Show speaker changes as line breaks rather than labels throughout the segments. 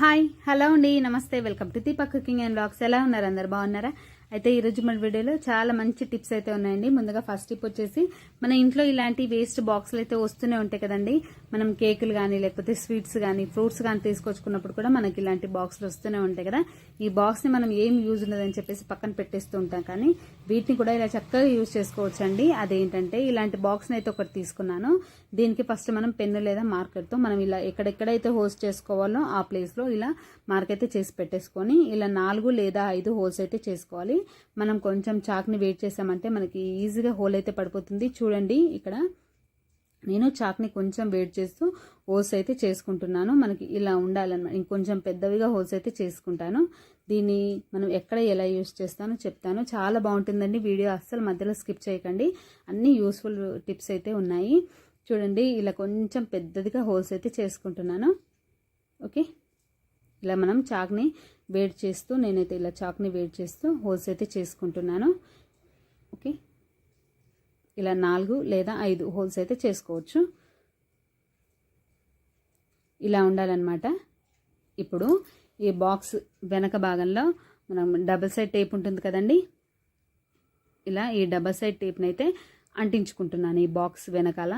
Hi hello అండి నమస్తే welcome to Deepak cooking and blogs ఎలా ఉన్నారు అందరు? బాగున్నారా? అయితే ఈ మన వీడియోలో చాలా మంచి టిప్స్ అయితే ఉన్నాయండి. ముందుగా ఫస్ట్ టిప్ వచ్చేసి మన ఇంట్లో ఇలాంటి వేస్ట్ బాక్సులు అయితే వస్తూనే ఉంటాయి కదండి. మనం కేకులు కానీ లేకపోతే స్వీట్స్ కానీ ఫ్రూట్స్ కానీ తీసుకొచ్చుకున్నప్పుడు కూడా మనకి ఇలాంటి బాక్సులు వస్తూనే ఉంటాయి కదా. ఈ బాక్స్ని మనం ఏం యూజ్ ఉండదని చెప్పేసి పక్కన పెట్టేస్తూ ఉంటాం. కానీ వీటిని కూడా ఇలా చక్కగా యూజ్ చేసుకోవచ్చు అండి అదేంటంటే ఇలాంటి బాక్స్ని అయితే ఒకటి తీసుకున్నాను. దీనికి ఫస్ట్ మనం పెన్ను లేదా మార్కర్తో మనం ఇలా ఎక్కడెక్కడైతే హోల్స్ చేసుకోవాలో ఆ ప్లేస్లో ఇలా మార్క్ అయితే చేసి పెట్టేసుకొని ఇలా నాలుగు లేదా ఐదు హోల్స్ అయితే చేసుకోవాలి. మనం కొంచెం చాక్ని వెయిట్ చేసామంటే మనకి ఈజీగా హోల్ అయితే పడిపోతుంది. చూడండి ఇక్కడ నేను చాక్ని కొంచెం వెయిట్ చేస్తూ హోల్స్ అయితే చేసుకుంటున్నాను. మనకి ఇలా ఉండాలన్నమాట ఇంకొంచెం పెద్దవిగా హోల్స్ అయితే చేసుకుంటాను. దీన్ని మనం ఎక్కడ ఎలా యూస్ చేస్తానో చెప్తాను. చాలా బాగుంటుందండి వీడియో. అస్సలు మధ్యలో స్కిప్ చేయకండి. అన్ని యూస్ఫుల్ టిప్స్ అయితే ఉన్నాయి. చూడండి ఇలా కొంచెం పెద్దదిగా హోల్స్ అయితే చేసుకుంటున్నాను. ఓకే? ఇలా మనం చాక్ని వేడి చేస్తూ నేనైతే ఇలా చాక్ని వేడి చేస్తూ హోల్స్ అయితే చేసుకుంటున్నాను. ఓకే? ఇలా నాలుగు లేదా ఐదు హోల్స్ అయితే చేసుకోవచ్చు. ఇలా ఉండాలన్నమాట. ఇప్పుడు ఈ బాక్స్ వెనక భాగంలో మనం డబల్ సైడ్ టేప్ ఉంటుంది కదండి? ఇలా ఈ డబల్ సైడ్ టేప్ని అయితే అంటించుకుంటున్నాను ఈ బాక్స్ వెనకాల.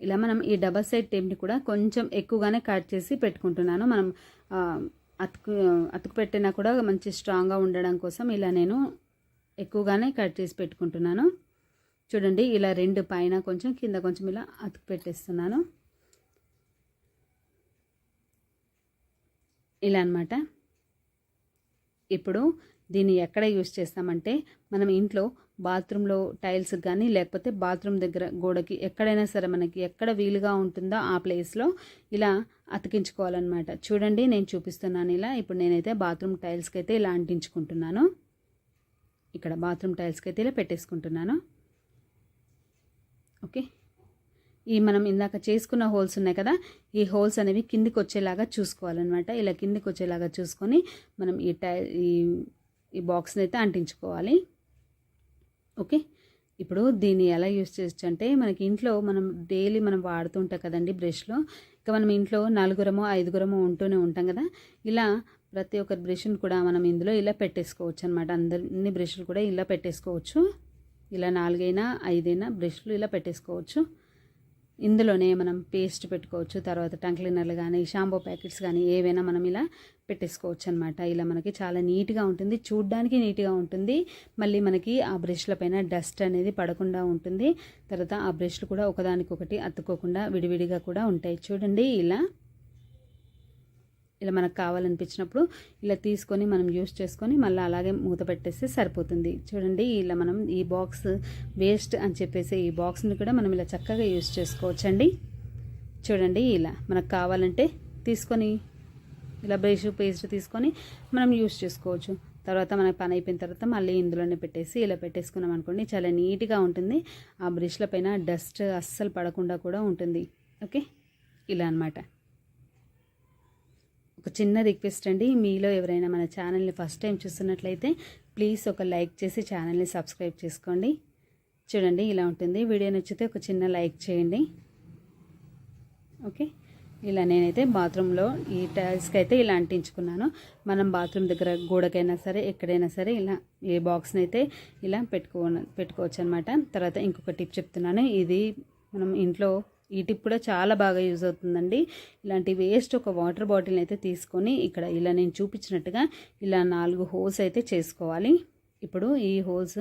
ఇలా మనం ఈ డబల్ సైడ్ టేప్ని కూడా కొంచెం ఎక్కువగానే కట్ చేసి పెట్టుకుంటున్నాను. మనం అతుకు అతుకు పెట్టినా కూడా మంచి స్ట్రాంగ్గా ఉండడం కోసం ఇలా నేను ఎక్కువగానే కట్ చేసి పెట్టుకుంటున్నాను. చూడండి ఇలా రెండు పైన కొంచెం కింద కొంచెం ఇలా అతుకు పెట్టేస్తున్నాను. ఇలా అనమాట ఇప్పుడు దీన్ని ఎక్కడ యూస్ చేస్తామంటే మనం ఇంట్లో బాత్రూంలో టైల్స్ కానీ లేకపోతే బాత్రూమ్ దగ్గర గోడకి ఎక్కడైనా సరే మనకి ఎక్కడ వీలుగా ఉంటుందో ఆ ప్లేస్లో ఇలా అతికించుకోవాలన్నమాట. చూడండి నేను చూపిస్తున్నాను ఇలా. ఇప్పుడు నేనైతే బాత్రూమ్ టైల్స్కి అయితే ఇలా అంటించుకుంటున్నాను. ఇక్కడ బాత్రూమ్ టైల్స్కి అయితే ఇలా పెట్టేసుకుంటున్నాను. ఓకే? ఈ మనం ఇందాక చేసుకున్న హోల్స్ ఉన్నాయి కదా ఈ హోల్స్ అనేవి కిందికి వచ్చేలాగా చూసుకోవాలన్నమాట. ఇలా కిందికి వచ్చేలాగా చూసుకొని మనం ఈ టై ఈ ఈ బాక్స్ని అయితే అంటించుకోవాలి. ఓకే? ఇప్పుడు దీన్ని ఎలా యూస్ చేయొచ్చు అంటే మనకి ఇంట్లో మనం డైలీ మనం వాడుతుంటాం కదండి బ్రష్లో ఇంకా మనం ఇంట్లో నలుగురమో ఐదుగురమో ఉంటూనే ఉంటాం కదా. ఇలా ప్రతి ఒక్క బ్రష్ని కూడా మనం ఇందులో ఇలా పెట్టేసుకోవచ్చు అనమాట అందరిన్ని బ్రష్లు కూడా ఇలా పెట్టేసుకోవచ్చు. ఇలా నాలుగైనా ఐదైనా బ్రష్లు ఇలా పెట్టేసుకోవచ్చు. ఇందులోనే మనం పేస్ట్ పెట్టుకోవచ్చు తర్వాత టంగ్ క్లీనర్లు కానీ షాంపూ ప్యాకెట్స్ కానీ ఏవైనా మనం ఇలా పెట్టేసుకోవచ్చు అనమాట ఇలా మనకి చాలా నీట్గా ఉంటుంది చూడ్డానికి నీట్గా ఉంటుంది. మళ్ళీ మనకి ఆ బ్రష్ల పైన డస్ట్ అనేది పడకుండా ఉంటుంది. తర్వాత ఆ బ్రష్లు కూడా ఒకదానికొకటి అతుక్కోకుండా విడివిడిగా కూడా ఉంటాయి. చూడండి ఇలా ఇలా మనకు కావాలనిపించినప్పుడు ఇలా తీసుకొని మనం యూస్ చేసుకొని మళ్ళీ అలాగే మూత పెట్టేస్తే సరిపోతుంది. చూడండి ఇలా మనం ఈ బాక్స్ వేస్ట్ అని చెప్పేసి ఈ బాక్స్ని కూడా మనం ఇలా చక్కగా యూస్ చేసుకోవచ్చండి. చూడండి ఇలా మనకు కావాలంటే తీసుకొని ఇలా బ్రష్ పేస్ట్ తీసుకొని మనం యూస్ చేసుకోవచ్చు. తర్వాత మనకి పని అయిపోయిన తర్వాత మళ్ళీ ఇందులోనే పెట్టేసి ఇలా పెట్టేసుకున్నాం అనుకోండి చాలా నీట్గా ఉంటుంది. ఆ బ్రష్ల పైన డస్ట్ అస్సలు పడకుండా కూడా ఉంటుంది. ఓకే? ఇలా అనమాట ఒక చిన్న రిక్వెస్ట్ అండి. మీలో ఎవరైనా మన ఛానల్ని ఫస్ట్ టైం చూస్తున్నట్లయితే ప్లీజ్ ఒక లైక్ చేసి ఛానల్ని సబ్స్క్రైబ్ చేసుకోండి. చూడండి ఇలా ఉంటుంది. వీడియో నచ్చితే ఒక చిన్న లైక్ చేయండి. ఓకే? ఇలా నేనైతే బాత్రూంలో ఈ టైల్స్కి అయితే ఇలా అంటించుకున్నాను. మనం బాత్రూమ్ దగ్గర గోడకైనా సరే ఎక్కడైనా సరే ఇలా ఏ బాక్స్ని అయితే ఇలా పెట్టుకో పెట్టుకోవచ్చు అనమాట తర్వాత ఇంకొక టిప్ చెప్తున్నాను. ఇది మనం ఇంట్లో ఈ టిప్ కూడా చాలా బాగా యూజ్ అవుతుందండి. ఇలాంటి వేస్ట్ ఒక వాటర్ బాటిల్ అయితే తీసుకొని ఇక్కడ ఇలా నేను చూపించినట్టుగా ఇలా నాలుగు హోల్స్ అయితే చేసుకోవాలి. ఇప్పుడు ఈ హోల్స్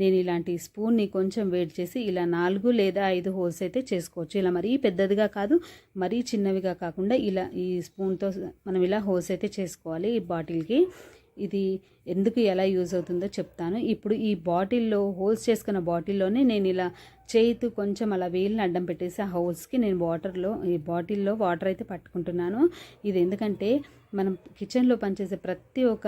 నేను ఇలాంటి స్పూన్ని కొంచెం వేడి చేసి ఇలా నాలుగు లేదా ఐదు హోల్స్ అయితే చేసుకోవచ్చు. ఇలా మరీ పెద్దదిగా కాదు మరీ చిన్నవిగా కాకుండా ఇలా ఈ స్పూన్తో మనం ఇలా హోల్స్ అయితే చేసుకోవాలి ఈ బాటిల్కి. ఇది ఎందుకు ఎలా యూజ్ అవుతుందో చెప్తాను. ఇప్పుడు ఈ బాటిల్లో హోల్స్ చేసుకున్న బాటిల్లోనే నేను ఇలా చేతు కొంచెం అలా వేలిని అడ్డం పెట్టేసి ఆ హోల్స్కి నేను వాటర్లో ఈ బాటిల్లో వాటర్ అయితే పట్టుకుంటున్నాను. ఇది ఎందుకంటే మనం కిచెన్లో పనిచేసే ప్రతి ఒక్క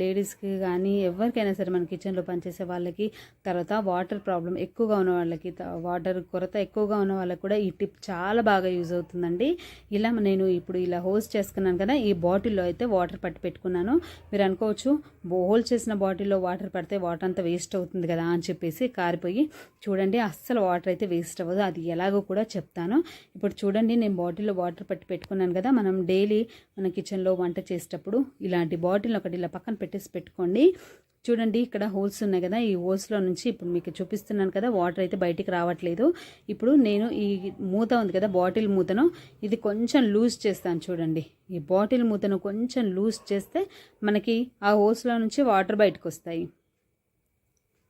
లేడీస్కి కానీ ఎవరికైనా సరే మన కిచెన్లో పనిచేసే వాళ్ళకి తర్వాత వాటర్ ప్రాబ్లం ఎక్కువగా ఉన్న వాళ్ళకి వాటర్ కొరత ఎక్కువగా ఉన్న వాళ్ళకి కూడా ఈ టిప్ చాలా బాగా యూజ్ అవుతుందండి. ఇలా నేను ఇప్పుడు ఇలా హోల్స్ చేసుకున్నాను కదా ఈ బాటిల్లో అయితే వాటర్ పట్టి పెట్టుకున్నాను. మీరు అనుకోవచ్చు హోల్ చేసిన బాటిల్లో వాటర్ పడితే వాటర్ అంతా వేస్ట్ అవుతుంది కదా అని చెప్పేసి కారిపోయి చూడండి అస్సలు వాటర్ అయితే వేస్ట్ అవ్వదు. అది ఎలాగో కూడా చెప్తాను. ఇప్పుడు చూడండి నేను బాటిల్లో వాటర్ పట్టి పెట్టుకున్నాను కదా మనం డైలీ మన కిచెన్లో వంట చేసేటప్పుడు ఇలాంటి బాటిల్ ఒకటి ఇలా పక్కన పెట్టేసి పెట్టుకోండి. చూడండి ఇక్కడ హోల్స్ ఉన్నాయి కదా ఈ హోల్స్లో నుంచి ఇప్పుడు మీకు చూపిస్తున్నాను కదా వాటర్ అయితే బయటికి రావట్లేదు. ఇప్పుడు నేను ఈ మూత ఉంది కదా బాటిల్ మూతను ఇది కొంచెం లూజ్ చేస్తాను చూడండి. ఈ బాటిల్ మూతను కొంచెం లూజ్ చేస్తే మనకి ఆ హోల్స్లో నుంచి వాటర్ బయటకు వస్తాయి.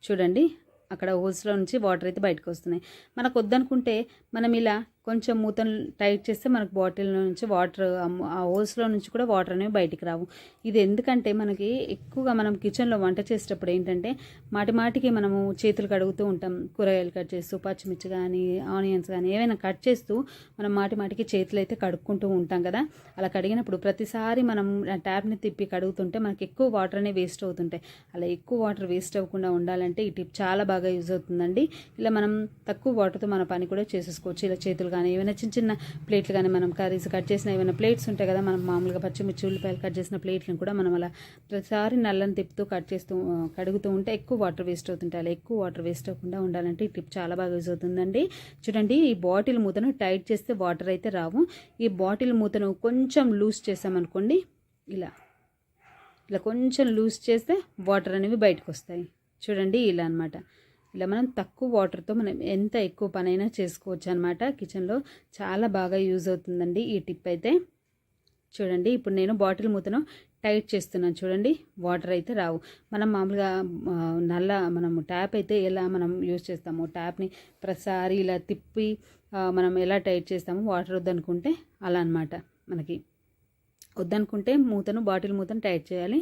చూడండి అక్కడ హోల్స్లో నుంచి వాటర్ అయితే బయటకు వస్తున్నాయి. మనకు వద్దనుకుంటే మనం ఇలా కొంచెం మూతను టైట్ చేస్తే మనకు బాటిల్లో నుంచి వాటర్ ఆ హోల్స్లో నుంచి కూడా వాటర్ అనేవి బయటికి రావు. ఇది ఎందుకంటే మనకి ఎక్కువగా మనం కిచెన్లో వంట చేసేటప్పుడు ఏంటంటే మాటి మాటికి మనము చేతులు కడుగుతూ ఉంటాం. కూరగాయలు కట్ చేస్తూ పచ్చిమిర్చి కానీ ఆనియన్స్ కానీ ఏవైనా కట్ చేస్తూ మనం మాటి మాటికి చేతులు అయితే కడుక్కుంటూ ఉంటాం కదా. అలా కడిగినప్పుడు ప్రతిసారి మనం ట్యాప్ని తిప్పి కడుగుతుంటే మనకి ఎక్కువ వాటర్ అనేవి వేస్ట్ అవుతుంటాయి. అలా ఎక్కువ వాటర్ వేస్ట్ అవ్వకుండా ఉండాలంటే ఈ టిప్ చాలా బాగా యూజ్ అవుతుందండి. ఇలా మనం తక్కువ వాటర్తో మన పని కూడా చేసేసుకోవచ్చు. ఇలా చేతులు కానీ ఏమైనా చిన్న చిన్న ప్లేట్లు కానీ మనం కర్రీస్ కట్ చేసిన ఏమైనా ప్లేట్స్ ఉంటాయి కదా మనం మామూలుగా పచ్చిమిర్చి ఉల్లిపాయలు కట్ చేసిన ప్లేట్లను కూడా మనం అలా ప్రతిసారి నల్లని తిప్పుతూ కట్ చేస్తూ కడుగుతూ ఉంటే ఎక్కువ వాటర్ వేస్ట్ అవుతుంటాయి. అలా ఎక్కువ వాటర్ వేస్ట్ అవ్వకుండా ఉండాలంటే ఈ టిప్ చాలా బాగా యూజ్ అవుతుందండి. చూడండి ఈ బాటిల్ మూతను టైట్ చేస్తే వాటర్ అయితే రావు. ఈ బాటిల్ మూతను కొంచెం లూజ్ చేసామనుకోండి ఇలా ఇలా కొంచెం లూజ్ చేస్తే వాటర్ అనేవి బయటకు వస్తాయి. చూడండి ఇలా అన్నమాట. ఇలా మనం తక్కువ వాటర్తో మనం ఎంత ఎక్కువ పనైనా చేసుకోవచ్చు అనమాట కిచెన్లో చాలా బాగా యూజ్ అవుతుందండి ఈ టిప్ అయితే. చూడండి ఇప్పుడు నేను బాటిల్ మూతను టైట్ చేస్తున్నాను చూడండి వాటర్ అయితే రావు. మనం మామూలుగా నల్ల మనం ట్యాప్ అయితే ఎలా మనం యూజ్ చేస్తాము ట్యాప్ని ప్రతిసారి ఇలా తిప్పి మనం ఎలా టైట్ చేస్తామో వాటర్ వద్దనుకుంటే అలా అనమాట మనకి. వద్దనుకుంటే మూతను బాటిల్ మూతను టైట్ చేయాలి.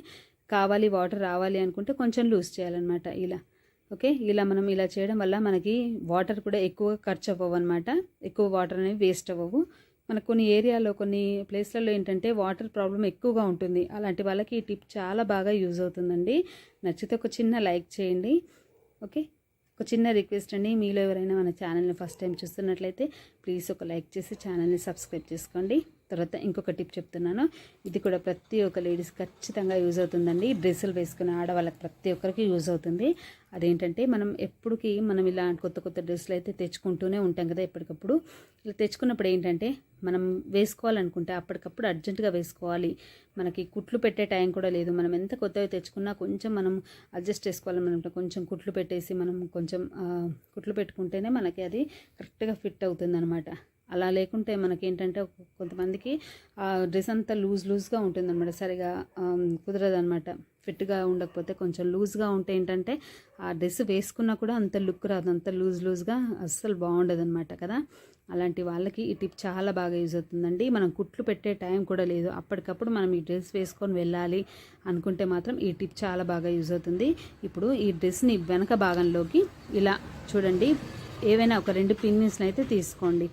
కావాలి వాటర్ రావాలి అనుకుంటే కొంచెం లూజ్ చేయాలన్నమాట ఇలా. ఓకే? ఇలా మనం ఇలా చేయడం వల్ల మనకి వాటర్ కూడా ఎక్కువ ఖర్చు అవ్వవు అనమాట ఎక్కువ వాటర్ అనేవి వేస్ట్ అవ్వవు. మనకు కొన్ని ఏరియాలో కొన్ని ప్లేస్లలో ఏంటంటే వాటర్ ప్రాబ్లం ఎక్కువగా ఉంటుంది. అలాంటి వాళ్ళకి ఈ టిప్ చాలా బాగా యూజ్ అవుతుందండి. నచ్చితే ఒక చిన్న లైక్ చేయండి. ఓకే? ఒక చిన్న రిక్వెస్ట్ అండి. మీలో ఎవరైనా మన ఛానల్ని ఫస్ట్ టైం చూస్తున్నట్లయితే ప్లీజ్ ఒక లైక్ చేసి ఛానల్ని సబ్స్క్రైబ్ చేసుకోండి. తర్వాత ఇంకొక టిప్ చెప్తున్నాను. ఇది కూడా ప్రతి ఒక్క లేడీస్ ఖచ్చితంగా యూజ్ అవుతుందండి. డ్రెస్సులు వేసుకునే ఆడవాళ్ళకి ప్రతి ఒక్కరికి యూజ్ అవుతుంది. అదేంటంటే మనం ఎప్పటికీ మనం ఇలా కొత్త కొత్త డ్రెస్సులు అయితే తెచ్చుకుంటూనే ఉంటాం కదా ఎప్పటికప్పుడు. ఇలా తెచ్చుకున్నప్పుడు ఏంటంటే మనం వేసుకోవాలనుకుంటే అప్పటికప్పుడు అర్జెంటుగా వేసుకోవాలి. మనకి కుట్లు పెట్టే టైం కూడా లేదు. మనం ఎంత కొత్తవి తెచ్చుకున్నా కొంచెం మనం అడ్జస్ట్ చేసుకోవాలి. కొంచెం కుట్లు పెట్టేసి మనం కొంచెం కుట్లు పెట్టుకుంటేనే మనకి అది కరెక్ట్గా ఫిట్ అవుతుంది అలా లేకుంటే మనకి ఏంటంటే కొంతమందికి ఆ డ్రెస్ అంతా లూజ్ లూజ్గా ఉంటుంది అనమాట సరిగా కుదరదనమాట ఫిట్గా ఉండకపోతే కొంచెం లూజ్గా ఉంటే ఏంటంటే ఆ డ్రెస్ వేసుకున్నా కూడా అంత లుక్ రాదు. అంత లూజ్ లూజ్గా అస్సలు బాగుండదు అనమాట కదా. అలాంటి వాళ్ళకి ఈ టిప్ చాలా బాగా యూజ్ అవుతుందండి. మనం కుట్లు పెట్టే టైం కూడా లేదు. అప్పటికప్పుడు మనం ఈ డ్రెస్ వేసుకొని వెళ్ళాలి అనుకుంటే మాత్రం ఈ టిప్ చాలా బాగా యూజ్ అవుతుంది. ఇప్పుడు ఈ డ్రెస్ని వెనక భాగంలోకి ఇలా చూడండి. ఏవైనా ఒక రెండు పిన్నిస్ని అయితే తీసుకోండి.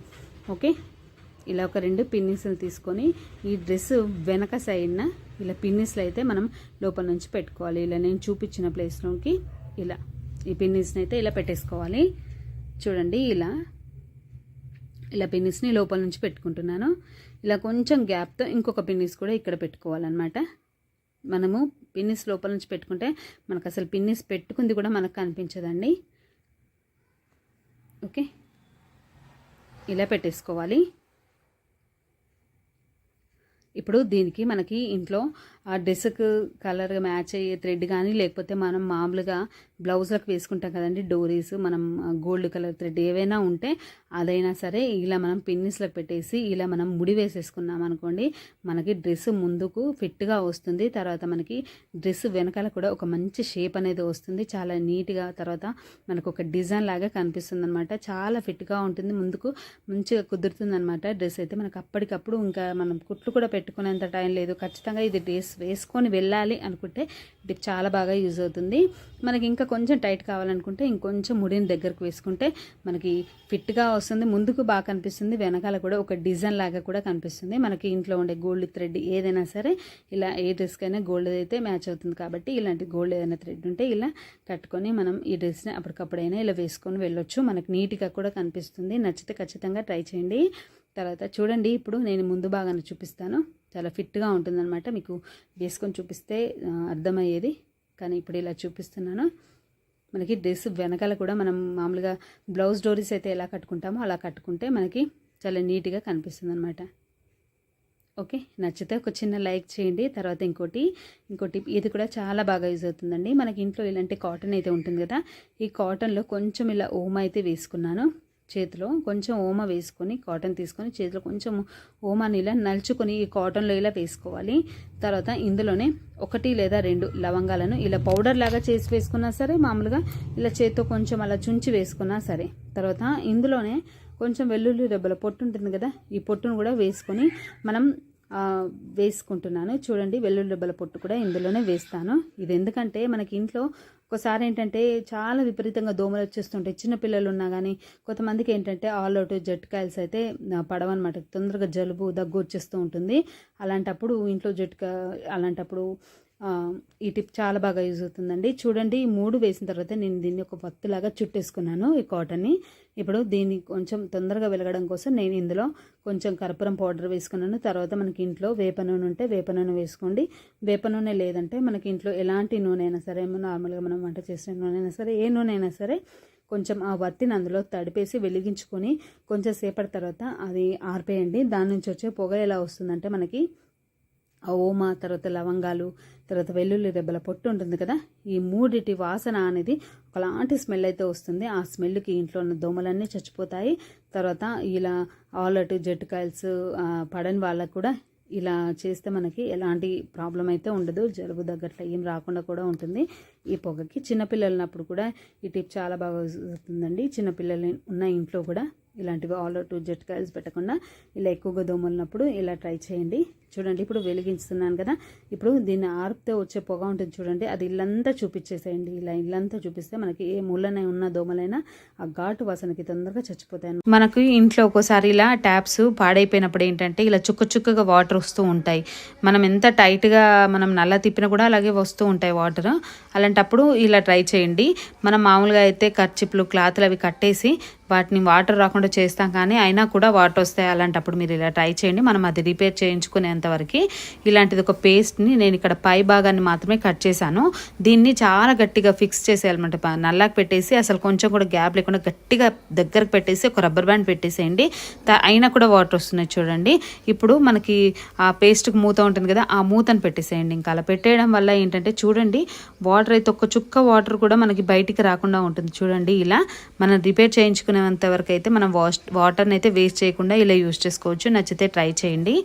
ఓకే? ఇలా ఒక రెండు పిన్నిస్లు తీసుకొని ఈ డ్రెస్ వెనక సైడ్న ఇలా పిన్నిస్లు అయితే మనం లోపల నుంచి పెట్టుకోవాలి. ఇలా నేను చూపించిన ప్లేస్లోకి ఇలా ఈ పిన్నిస్ని అయితే ఇలా పెట్టేసుకోవాలి. చూడండి ఇలా. ఇలా పిన్నిస్ని లోపల నుంచి పెట్టుకుంటున్నాను. ఇలా కొంచెం గ్యాప్తో ఇంకొక పిన్నిస్ కూడా ఇక్కడ పెట్టుకోవాలన్నమాట. మనము పిన్నిస్ లోపల నుంచి పెట్టుకుంటే మనకు అసలు పిన్నిస్ పెట్టుకుంది కూడా మనకు కనిపించదండి. ఓకే? ఇలా పెట్టేసుకోవాలి. ఇప్పుడు దీనికి మనకి ఇంట్లో ఆ డ్రెస్కు కలర్ మ్యాచ్ అయ్యే థ్రెడ్ కానీ లేకపోతే మనం మామూలుగా బ్లౌజ్లకు వేసుకుంటాం కదండి డోరీస్ మనం గోల్డ్ కలర్ థ్రెడ్ ఏవైనా ఉంటే అదైనా సరే ఇలా మనం పిన్నిస్లకు పెట్టేసి ఇలా మనం ముడి వేసేసుకున్నాం అనుకోండి మనకి డ్రెస్ ముందుకు ఫిట్గా వస్తుంది. తర్వాత మనకి డ్రెస్ వెనకాల కూడా ఒక మంచి షేప్ అనేది వస్తుంది. చాలా నీట్గా తర్వాత మనకు ఒక డిజైన్ లాగా కనిపిస్తుంది అనమాట చాలా ఫిట్గా ఉంటుంది. ముందుకు మంచిగా కుదురుతుంది అనమాట డ్రెస్ అయితే. మనకు అప్పటికప్పుడు ఇంకా మనం కుట్లు కూడా పెట్టుకునేంత టైం లేదు. ఖచ్చితంగా ఇది డ్రెస్ వేసుకొని వెళ్ళాలి అనుకుంటే ఇది చాలా బాగా యూజ్ అవుతుంది. మనకి ఇంకా కొంచెం టైట్ కావాలనుకుంటే ఇంకొంచెం ముడిని దగ్గరకు వేసుకుంటే మనకి ఫిట్గా వస్తుంది. ముందుకు బాగా కనిపిస్తుంది. వెనకాల కూడా ఒక డిజైన్ లాగా కూడా కనిపిస్తుంది. మనకి ఇంట్లో ఉండే గోల్డ్ థ్రెడ్ ఏదైనా సరే ఇలా ఏ డ్రెస్కైనా గోల్డ్ అయితే మ్యాచ్ అవుతుంది కాబట్టి ఇలాంటి గోల్డ్ ఏదైనా థ్రెడ్ ఉంటే ఇలా కట్టుకొని మనం ఈ డ్రెస్ని అప్పటికప్పుడైనా ఇలా వేసుకొని వెళ్ళొచ్చు. మనకి నీట్గా కూడా కనిపిస్తుంది. నచ్చితే ఖచ్చితంగా ట్రై చేయండి. తర్వాత చూడండి. ఇప్పుడు నేను ముందు భాగాన్ని చూపిస్తాను. చాలా ఫిట్గా ఉంటుందన్నమాట. మీకు వేసుకొని చూపిస్తే అర్థమయ్యేది. కానీ ఇప్పుడు ఇలా చూపిస్తున్నాను. మనకి డ్రెస్ వెనకాల కూడా మనం మామూలుగా బ్లౌజ్ డోరీస్ అయితే ఎలా కట్టుకుంటామో అలా కట్టుకుంటే మనకి చాలా నీట్గా కనిపిస్తుంది అనమాట ఓకే నచ్చితే ఒక చిన్న లైక్ చేయండి. తర్వాత ఇంకోటి ఇంకోటి ఇది కూడా చాలా బాగా యూజ్ అవుతుందండి. మనకి ఇంట్లో ఇలాంటి కాటన్ అయితే ఉంటుంది కదా ఈ కాటన్లో కొంచెం ఇలా ఓమ అయితే వేసుకున్నాను. చేతిలో కొంచెం ఓమ వేసుకొని కాటన్ తీసుకొని చేతిలో కొంచెం ఓమాని ఇలా నలుచుకొని ఈ కాటన్లో ఇలా వేసుకోవాలి. తర్వాత ఇందులోనే ఒకటి లేదా రెండు లవంగాలను ఇలా పౌడర్ లాగా చేసి వేసుకున్నా సరే మామూలుగా ఇలా చేతితో కొంచెం అలా చుంచి వేసుకున్నా సరే. తర్వాత ఇందులోనే కొంచెం వెల్లుల్లి రెబ్బల పొట్టు ఉంటుంది కదా ఈ పొట్టును కూడా వేసుకొని మనం వేసుకుంటున్నాను. చూడండి వెల్లుల్లి రెబ్బల పొట్టు కూడా ఇందులోనే వేస్తాను. ఇది ఎందుకంటే మనకి ఇంట్లో ఒకసారి ఏంటంటే చాలా విపరీతంగా దోమలు వచ్చేస్తుంటాయి. చిన్నపిల్లలు ఉన్నా కానీ కొంతమందికి ఏంటంటే ఆల్ అవుట్ జట్కాయల్స్ అయితే పడవన్నమాట. తొందరగా జలుబు దగ్గు వచ్చేస్తూ ఉంటుంది. అలాంటప్పుడు ఇంట్లో జట్కా అలాంటప్పుడు ఈ టిప్ చాలా బాగా యూజ్ అవుతుందండి. చూడండి ఈ మూడు వేసిన తర్వాత నేను దీన్ని ఒక పత్తులాగా చుట్టేసుకున్నాను ఈ కాటన్ని. ఇప్పుడు దీన్ని కొంచెం తొందరగా వెలగడం కోసం నేను ఇందులో కొంచెం కర్పూరం పౌడర్ వేసుకున్నాను. తర్వాత మనకి ఇంట్లో వేప నూనె ఉంటే వేప నూనె వేసుకోండి. వేప నూనె లేదంటే మనకి ఇంట్లో ఎలాంటి నూనె అయినా సరే నార్మల్గా మనం వంట చేసిన నూనె అయినా సరే ఏ నూనె అయినా సరే కొంచెం ఆ వత్తిని అందులో తడిపేసి వెలిగించుకొని కొంచెం సేపటి తర్వాత అది ఆర్పేయండి. దాని నుంచి వచ్చే పొగ ఎలా వస్తుందంటే మనకి ఓమ తర్వాత లవంగాలు తర్వాత వెల్లుల్లి రెబ్బల పొట్టు ఉంటుంది కదా? ఈ మూడిటి వాసన అనేది ఒకలాంటి స్మెల్ అయితే వస్తుంది. ఆ స్మెల్కి ఇంట్లో ఉన్న దోమలన్నీ చచ్చిపోతాయి. తర్వాత ఇలా ఆలట్ జట్టుకాయల్స్ పడని వాళ్ళకు కూడా ఇలా చేస్తే మనకి ఎలాంటి ప్రాబ్లం అయితే ఉండదు. జలుబు తగ్గట్ల ఏం రాకుండా కూడా ఉంటుంది. ఈ పొగకి చిన్నపిల్లలున్నప్పుడు కూడా ఈ టిప్ చాలా బాగా యూజ్ చిన్నపిల్లలు ఉన్న ఇంట్లో కూడా ఇలాంటివి ఆల్ అవుట్ జెట్కాయల్స్ పెట్టకుండా ఇలా ఎక్కువగా దోమలు ఉన్నప్పుడు ఇలా ట్రై చేయండి. చూడండి ఇప్పుడు వెలిగించుతున్నాను కదా. ఇప్పుడు దీన్ని ఆర్పితే వచ్చే పొగ ఉంటుంది చూడండి. అది ఇల్లంతా చూపించేసేయండి. ఇలా ఇల్లంతా చూపిస్తే మనకి ఏ మూలనే ఉన్న దోమలైనా ఆ ఘాటు వాసనకి తొందరగా చచ్చిపోతాయి మనకు ఇంట్లో ఒక్కోసారి ఇలా ట్యాప్స్ పాడైపోయినప్పుడు ఏంటంటే ఇలా చుక్క చుక్కగా వాటర్ వస్తూ ఉంటాయి. మనం ఎంత టైట్గా మనం నల్ల తిప్పినా కూడా అలాగే వస్తూ ఉంటాయి వాటర్. అలాంటప్పుడు ఇలా ట్రై చేయండి. మనం మామూలుగా అయితే కర్చిప్లు క్లాత్లు అవి కట్టేసి వాటిని వాటర్ రాకుండా చేస్తాం కానీ అయినా కూడా వాటర్ వస్తాయి అలాంటప్పుడు మీరు ఇలా ట్రై చేయండి. మనం అది రిపేర్ చేయించుకునేంతవరకు ఇలాంటిది ఒక పేస్ట్ని నేను ఇక్కడ పై భాగాన్ని మాత్రమే కట్ చేశాను. దీన్ని చాలా గట్టిగా ఫిక్స్ చేసేయాలన్నమాట. నల్లాకి పెట్టేసి అసలు కొంచెం కూడా గ్యాప్ లేకుండా గట్టిగా దగ్గరకు పెట్టేసి ఒక రబ్బర్ బ్యాండ్ పెట్టేసేయండి. అయినా కూడా వాటర్ వస్తున్నాయి చూడండి. ఇప్పుడు మనకి ఆ పేస్ట్కి మూత ఉంటుంది కదా ఆ మూతను పెట్టేసేయండి. ఇంకా అలా పెట్టేయడం వల్ల ఏంటంటే చూడండి వాటర్ అయితే ఒక్క చుక్క వాటర్ కూడా మనకి బయటికి రాకుండా ఉంటుంది. చూడండి ఇలా మనం రిపేర్ చేసుకునేంత వరకు అయితే మనం వాష్ వాటర్ని అయితే వేస్ట్ చేయకుండా ఇలా యూజ్ చేసుకోవచ్చు. నచ్చితే ట్రై చేయండి.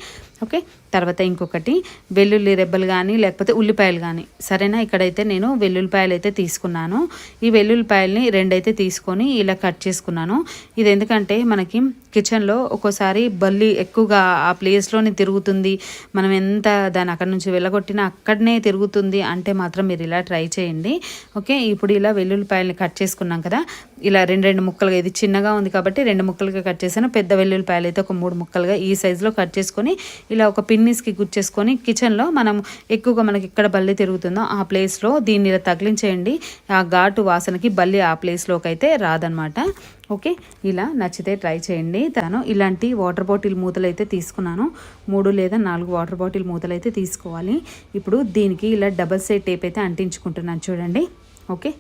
ఓకే? తర్వాత ఇంకొకటి వెల్లుల్లి రెబ్బలు కానీ లేకపోతే ఉల్లిపాయలు కానీ సరేనా? ఇక్కడైతే నేను వెల్లుల్లిపాయలు అయితే తీసుకున్నాను. ఈ వెల్లుల్లిపాయల్ని రెండైతే తీసుకొని ఇలా కట్ చేసుకున్నాను. ఇది ఎందుకంటే మనకి కిచెన్లో ఒక్కోసారి బల్లి ఎక్కువగా ఆ ప్లేస్లోనే తిరుగుతుంది. మనం ఎంత దాన్ని అక్కడ నుంచి వెళ్ళగొట్టినా అక్కడనే తిరుగుతుంది అంటే మాత్రం మీరు ఇలా ట్రై చేయండి. ఓకే? ఇప్పుడు ఇలా వెల్లుల్లిపాయల్ని కట్ చేసుకున్నాం కదా. ఇలా రెండు రెండు ముక్కలుగా ఇది చిన్నగా ఉంది కాబట్టి రెండు ముక్కలుగా కట్ చేశాను. పెద్ద వెల్లుల్లిపాయలు అయితే ఒక మూడు ముక్కలుగా ఈ సైజులో కట్ చేసుకొని ఇలా ఒక పిన్నిస్కి గుచ్చేసుకొని కిచెన్లో మనం ఎక్కువగా మనకి ఎక్కడ బల్లి తిరుగుతుందో ఆ ప్లేస్లో దీన్ని ఇలా తగిలించేయండి. ఆ ఘాటు వాసనకి బల్లి ఆ ప్లేస్లోకి అయితే రాదనమాట. ఓకే? ఇలా నచ్చితే ట్రై చేయండి. తను ఇలాంటి వాటర్ బాటిల్ మూతలు అయితే తీసుకున్నాను. మూడు లేదా నాలుగు వాటర్ బాటిల్ మూతలు అయితే తీసుకోవాలి. ఇప్పుడు దీనికి ఇలా డబల్ సైడ్ టేప్ అయితే అంటించుకుంటున్నాను చూడండి. ఓకే?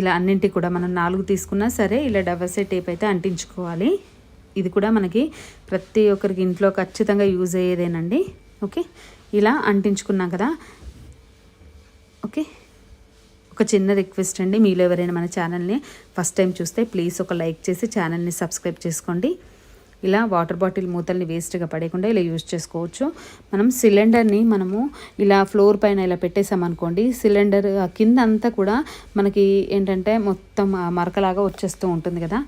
ఇలా అన్నింటికి కూడా మనం నాలుగు తీసుకున్నా సరే ఇలా డబల్ సైడ్ టేప్ అయితే అంటించుకోవాలి. ఇది కూడా మనకి ప్రతి ఒక్కరికి ఇంట్లో ఖచ్చితంగా యూజ్ అయ్యేదేనండి. ఓకే? ఇలా అంటించుకున్నాం కదా. ఓకే? ఒక చిన్న రిక్వెస్ట్ అండి. మీలో ఎవరైనా మన ఛానల్ని ఫస్ట్ టైం చూస్తే ప్లీజ్ ఒక లైక్ చేసి ఛానల్ని సబ్స్క్రైబ్ చేసుకోండి. ఇలా వాటర్ బాటిల్ మూతల్ని వేస్ట్గా పడేయకుండా ఇలా యూజ్ చేసుకోవచ్చు. మనం సిలిండర్ని మనము ఇలా ఫ్లోర్ పైన ఇలా పెట్టేసామనుకోండి సిలిండర్ కింద అంతా కూడా మనకి ఏంటంటే మొత్తం మరకలాగా వచ్చేస్తూ ఉంటుంది కదా.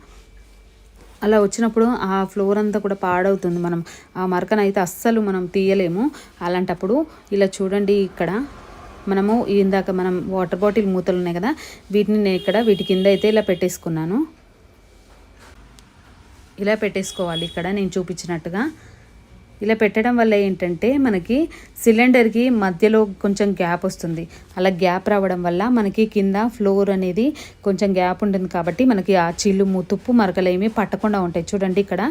అలా వచ్చినప్పుడు ఆ ఫ్లోర్ అంతా కూడా పాడవుతుంది మనం. ఆ మరకనైతే అస్సలు మనం తీయలేము. అలాంటప్పుడు ఇలా చూడండి ఇక్కడ. మనము ఇందాక మనం వాటర్ బాటిల్ మూతలు ఉన్నాయి కదా వీటిని నేను ఇక్కడ వీటి కింద అయితే ఇలా పెట్టేసుకున్నాను. ఇలా పెట్టేసుకోవాలి ఇక్కడ నేను చూపించినట్టుగా. ఇలా పెట్టడం వల్ల ఏంటంటే మనకి సిలిండర్కి మధ్యలో కొంచెం గ్యాప్ వస్తుంది. అలా గ్యాప్ రావడం వల్ల మనకి కింద ఫ్లోర్ అనేది కొంచెం గ్యాప్ ఉంటుంది కాబట్టి మనకి ఆ చిల్లు తుప్పు మరకలు ఏమీ పట్టకుండా ఉంటాయి. చూడండి ఇక్కడ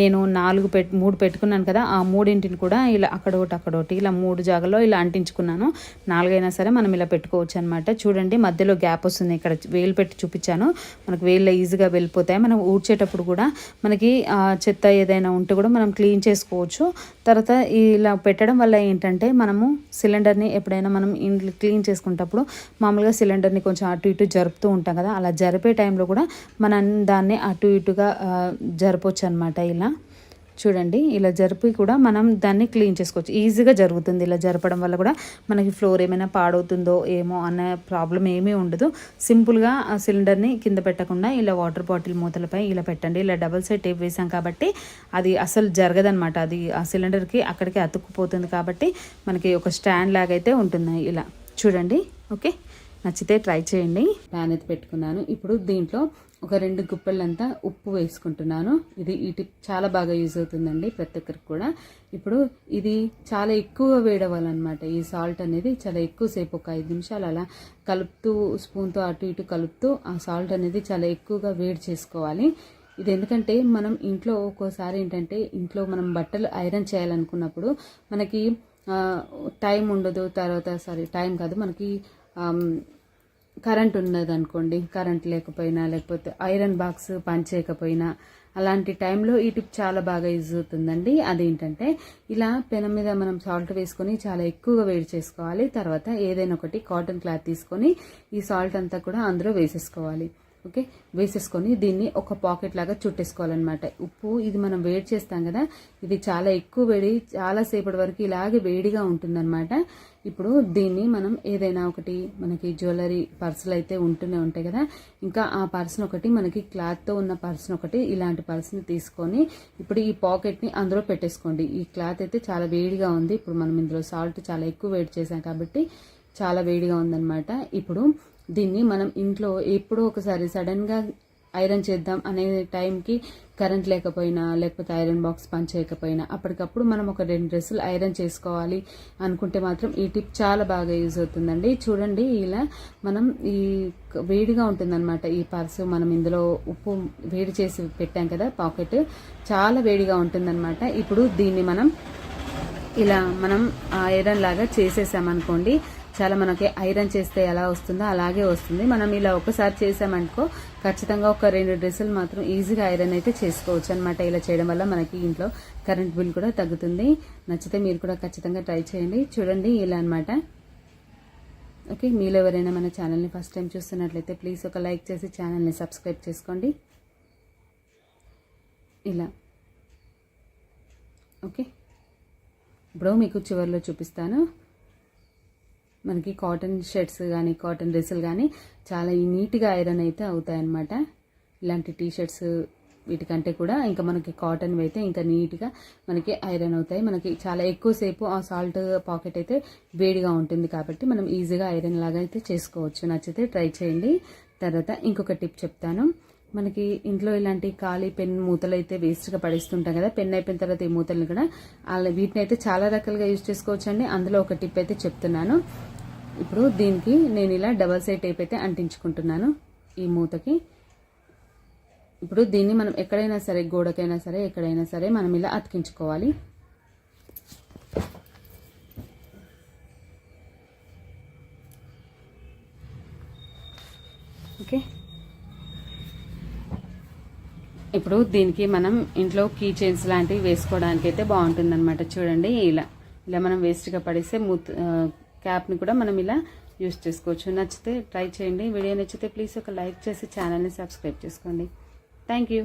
నేను నాలుగు పెట్ మూడు పెట్టుకున్నాను కదా ఆ మూడింటిని కూడా ఇలా అక్కడ ఒకటి అక్కడ ఒకటి ఇలా మూడు జాగాలో ఇలా అంటించుకున్నాను. నాలుగైనా సరే మనం ఇలా పెట్టుకోవచ్చు అనమాట చూడండి మధ్యలో గ్యాప్ వస్తుంది. ఇక్కడ వేలు పెట్టి చూపించాను. మనకు వేళ్ళు ఈజీగా వెళ్ళిపోతాయి. మనం ఊడ్చేటప్పుడు కూడా మనకి చెత్త ఏదైనా ఉంటే కూడా మనం క్లీన్ చేసుకోవచ్చు. తర్వాత ఇలా పెట్టడం వల్ల ఏంటంటే మనము సిలిండర్ని ఎప్పుడైనా మనం ఇంట్లో క్లీన్ చేసుకునేటప్పుడు మామూలుగా సిలిండర్ని కొంచెం అటు ఇటు జరుపుతూ ఉంటాం కదా అలా జరిపే టైంలో కూడా మనం దాన్ని అటు ఇటుగా ఆ, జరపొచ్చు అనమాట ఇలా. చూడండి ఇలా జరిపి కూడా మనం దాన్ని క్లీన్ చేసుకోవచ్చు. ఈజీగా జరుగుతుంది ఇలా జరపడం వల్ల కూడా. మనకి ఫ్లోర్ ఏమైనా పాడవుతుందో ఏమో అన్న ప్రాబ్లం ఏమీ ఉండదు. సింపుల్గా ఆ సిలిండర్ని కింద పెట్టకుండా ఇలా వాటర్ బాటిల్ మూతలపై ఇలా పెట్టండి. ఇలా డబల్ సైడ్ టేప్ వేసాం కాబట్టి అది అసలు జరగదనమాట అది ఆ సిలిండర్కి అక్కడికి అతుక్కుపోతుంది కాబట్టి మనకి ఒక స్టాండ్ లాగా అయితే ఉంటుంది ఇలా. చూడండి ఓకే? నచ్చితే ట్రై చేయండి. ప్యాన్ అయితే పెట్టుకున్నాను. ఇప్పుడు దీంట్లో ఒక రెండు గుప్పెళ్ళంతా ఉప్పు వేసుకుంటున్నాను. ఇది ఈ టిప్ చాలా బాగా యూజ్ అవుతుందండి ప్రతి ఒక్కరికి కూడా. ఇప్పుడు ఇది చాలా ఎక్కువ వేడవ్వాలన్నమాట. ఈ సాల్ట్ అనేది చాలా ఎక్కువసేపు ఒక ఐదు నిమిషాలు అలా కలుపుతూ స్పూన్తో అటు ఇటు కలుపుతూ ఆ సాల్ట్ అనేది చాలా ఎక్కువగా వేడి చేసుకోవాలి. ఇది ఎందుకంటే మనం ఇంట్లో ఒక్కోసారి ఏంటంటే ఇంట్లో మనం బట్టలు ఐరన్ చేయాలనుకున్నప్పుడు మనకి టైం ఉండదు. తర్వాత సారీ టైం కాదు. మనకి కరెంట్ ఉన్నదనుకోండి కరెంట్ లేకపోయినా లేకపోతే ఐరన్ బాక్స్ పనిచేయకపోయినా అలాంటి టైంలో ఈ టిప్ చాలా బాగా యూజ్ అవుతుందండి. అదేంటంటే ఇలా పెనం మీద మనం సాల్ట్ వేసుకొని చాలా ఎక్కువగా వేడి చేసుకోవాలి. తర్వాత ఏదైనా ఒకటి కాటన్ క్లాత్ తీసుకొని ఈ సాల్ట్ అంతా కూడా అందులో వేసేసుకోవాలి. ఓకే? వేసేసుకొని దీన్ని ఒక పాకెట్ లాగా చుట్టేసుకోవాలన్నమాట. ఉప్పు ఇది మనం వేడి చేస్తాం కదా ఇది చాలా ఎక్కువ వేడి చాలా సేపటి వరకు ఇలాగే వేడిగా ఉంటుందన్నమాట. ఇప్పుడు దీన్ని మనం ఏదైనా ఒకటి మనకి జ్యువెలరీ పర్సులు అయితే ఉంటూనే ఉంటాయి కదా ఇంకా ఆ పర్సన్ ఒకటి మనకి క్లాత్తో ఉన్న పర్సన్ ఒకటి ఇలాంటి పర్సన్ తీసుకొని ఇప్పుడు ఈ పాకెట్ని అందులో పెట్టేసుకోండి. ఈ క్లాత్ అయితే చాలా వేడిగా ఉంది. ఇప్పుడు మనం ఇందులో సాల్ట్ చాలా ఎక్కువ వేడి చేసాం కాబట్టి చాలా వేడిగా ఉందన్నమాట. ఇప్పుడు దీన్ని మనం ఇంట్లో ఎప్పుడో ఒకసారి సడన్గా ఐరన్ చేద్దాం అనే టైంకి కరెంట్ లేకపోయినా లేకపోతే ఐరన్ బాక్స్ పని చేయకపోయినా అప్పటికప్పుడు మనం ఒక రెండు డ్రెస్సులు ఐరన్ చేసుకోవాలి అనుకుంటే మాత్రం ఈ టిప్ చాలా బాగా యూజ్ అవుతుందండి. చూడండి ఇలా మనం ఈ వేడిగా ఉంటుందన్నమాట. ఈ పర్సు మనం ఇందులో ఉప్పు వేడి చేసి పెట్టాం కదా పాకెట్ చాలా వేడిగా ఉంటుందన్నమాట. ఇప్పుడు దీన్ని మనం ఇలా మనం ఐరన్ లాగా చేసేసామనుకోండి చాలా మనకి ఐరన్ చేస్తే ఎలా వస్తుందో అలాగే వస్తుంది. మనం ఇలా ఒకసారి చేసామనుకో ఖచ్చితంగా ఒక రెండు డ్రెస్సులు మాత్రం ఈజీగా ఐరన్ అయితే చేసుకోవచ్చు అనమాట ఇలా చేయడం వల్ల మనకి ఇంట్లో కరెంట్ బిల్ కూడా తగ్గుతుంది. నచ్చితే మీరు కూడా ఖచ్చితంగా ట్రై చేయండి. చూడండి ఇలా అనమాట ఓకే మీలో ఎవరైనా మన ఛానల్ని ఫస్ట్ టైం చూస్తున్నట్లయితే ప్లీజ్ ఒక లైక్ చేసి ఛానల్ని సబ్స్క్రైబ్ చేసుకోండి. ఇలా. ఓకే. ఇప్పుడు మీకు చివరిలో చూపిస్తాను. మనకి కాటన్ షర్ట్స్ కానీ కాటన్ డ్రెస్సులు కానీ చాలా నీట్గా ఐరన్ అయితే అవుతాయన్నమాట. ఇలాంటి టీ షర్ట్స్ వీటికంటే కూడా ఇంకా మనకి కాటన్ అయితే ఇంకా నీట్గా మనకి ఐరన్ అవుతాయి. మనకి చాలా ఎక్కువసేపు ఆ సాల్ట్ పాకెట్ అయితే వేడిగా ఉంటుంది కాబట్టి మనం ఈజీగా ఐరన్ లాగా అయితే చేసుకోవచ్చు. నచ్చితే ట్రై చేయండి. తర్వాత ఇంకొక టిప్ చెప్తాను. మనకి ఇంట్లో ఇలాంటి ఖాళీ పెన్ మూతలు అయితే వేస్ట్గా పడేస్తుంటాం కదా పెన్ అయిపోయిన తర్వాత ఈ మూతలను కూడా అలా వీటిని అయితే చాలా రకాలుగా యూజ్ చేసుకోవచ్చు అండి అందులో ఒక టిప్ అయితే చెప్తున్నాను. ఇప్పుడు దీనికి నేను ఇలా డబల్ సైడ్ టేప్ అయితే అంటించుకుంటున్నాను ఈ మూతకి. ఇప్పుడు దీన్ని మనం ఎక్కడైనా సరే గోడకైనా సరే ఎక్కడైనా సరే మనం ఇలా అతికించుకోవాలి. ఓకే. ఇప్పుడు దీనికి మనం ఇంట్లో కీ చైన్స్ లాంటివి వేసుకోవడానికి అయితే బాగుంటుందన్నమాట. చూడండి ఇలా ఇలా మనం వేస్ట్గా పడేస్తే మూత్ క్యాప్ని కూడా మనం ఇలా యూస్ చేసుకోవచ్చు. నచ్చితే ట్రై చేయండి. వీడియో నచ్చితే ప్లీజ్ ఒక లైక్ చేసి ఛానల్ని సబ్స్క్రైబ్ చేసుకోండి. Thank you.